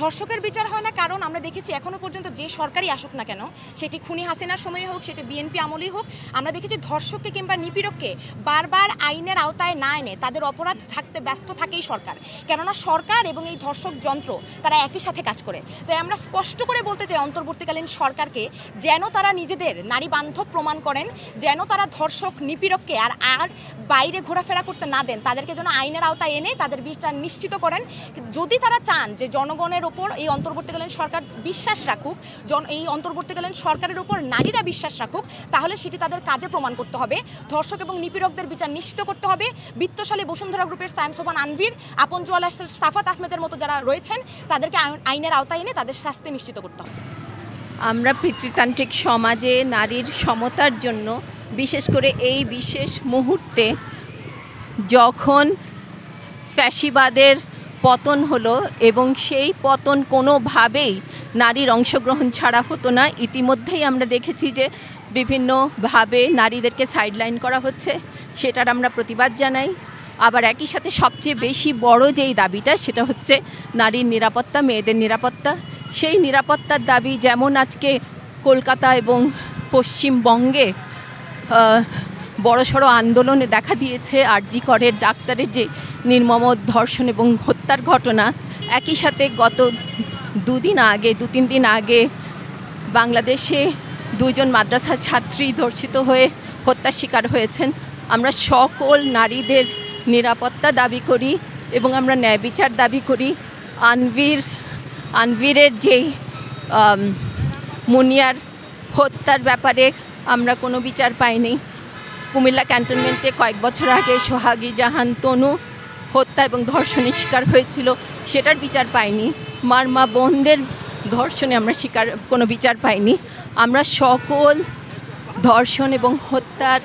ধর্ষকের বিচার হয় না, কারণ আমরা দেখেছি এখনও পর্যন্ত যে সরকারই আসুক না কেন, সেটি খুনি হাসিনার সময় হোক, সেটি বিএনপি আমলেই হোক, আমরা দেখেছি ধর্ষককে কিংবা নিপীড়ককে বারবার আইনের আওতায় না এনে তাদের অপরাধ থাকতে ব্যস্ত থাকেই সরকার। কেননা সরকার এবং এই ধর্ষক যন্ত্র তারা একই সাথে কাজ করে। তাই আমরা স্পষ্ট করে বলতে চাই অন্তর্বর্তীকালীন সরকারকে, যেন তারা নিজেদের নারী বান্ধব প্রমাণ করেন, যেন তারা ধর্ষক, নিপীড়ককে আর আর বাইরে ঘোরাফেরা করতে না দেন, তাদেরকে যেন আইনের আওতায় এনে তাদের বিচার নিশ্চিত করেন। যদি তারা চান যে জনগণের ওপর এই অন্তর্বর্তীকালীন সরকার বিশ্বাস রাখুক, জন এই অন্তর্বর্তীকালীন সরকারের উপর নারীরা বিশ্বাস রাখুক, তাহলে সেটি তাদের কাজে প্রমাণ করতে হবে। ধর্ষক এবং নিপীড়কদের বিচার নিশ্চিত করতে হবে। বিত্তশালী বসুন্ধরা গ্রুপের সায়েম সোপান আনভীর আপন জোয়াল সাফাত আহমেদের মতো যারা রয়েছেন, তাদেরকে আইন- আইনের আওতায় এনে তাদের শাস্তি নিশ্চিত করতে হবে। আমরা পিতৃতান্ত্রিক সমাজে নারীর সমতার জন্য বিশেষ করে এই বিশেষ মুহূর্তে যখন ফ্যাসিবাদের পতন হলো এবং সেই পতন কোনোভাবেই নারীর অংশগ্রহণ ছাড়া হতো না। ইতিমধ্যেই আমরা দেখেছি যে বিভিন্নভাবে নারীদেরকে সাইডলাইন করা হচ্ছে, সেটার আমরা প্রতিবাদ জানাই। আবার একই সাথে সবচেয়ে বেশি বড় যেই দাবিটা, সেটা হচ্ছে নারীর নিরাপত্তা, মেয়েদের নিরাপত্তা। সেই নিরাপত্তার দাবি যেমন আজকে কলকাতা এবং পশ্চিমবঙ্গে বড়সড় আন্দোলনে দেখা দিয়েছে, আরজি করের ডাক্তারের যে নির্মম ধর্ষণ এবং হত্যার ঘটনা। একই সাথে গত দুদিন আগে, দু তিন দিন আগে বাংলাদেশে দুজন মাদ্রাসা ছাত্রী ধর্ষিত হয়ে হত্যার শিকার হয়েছেন। আমরা সকল নারীদের নিরাপত্তা দাবি করি এবং আমরা ন্যায় বিচার দাবি করি। আনভীর, আনভীরের যেই মুনিয়ার হত্যার ব্যাপারে আমরা কোনো বিচার পাইনি। কুমিল্লা ক্যান্টনমেন্টে কয়েক বছর আগে সোহাগী জাহান, তনু হত্যা এবং ধর্ষণের শিকার হয়েছিল, সেটার বিচার পাইনি। মার মা বোনদের ধর্ষণে আমরা শিকার, কোনো বিচার পাইনি। আমরা সকল ধর্ষণ এবং হত্যার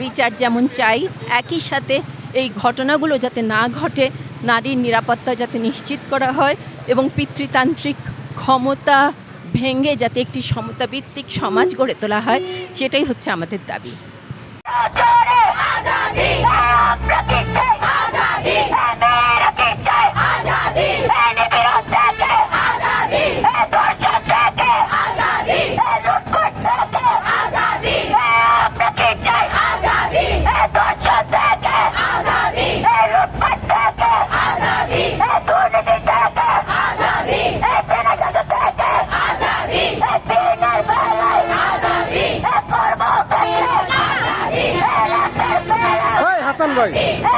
বিচার যেমন চাই, একই সাথে এই ঘটনাগুলো যাতে না ঘটে, নারীর নিরাপত্তা যাতে নিশ্চিত করা হয় এবং পিতৃতান্ত্রিক ক্ষমতা ভেঙে যাতে একটি সমতাভিত্তিক সমাজ গড়ে তোলা হয়, সেটাই হচ্ছে আমাদের দাবি। পাকিস্তান ভাই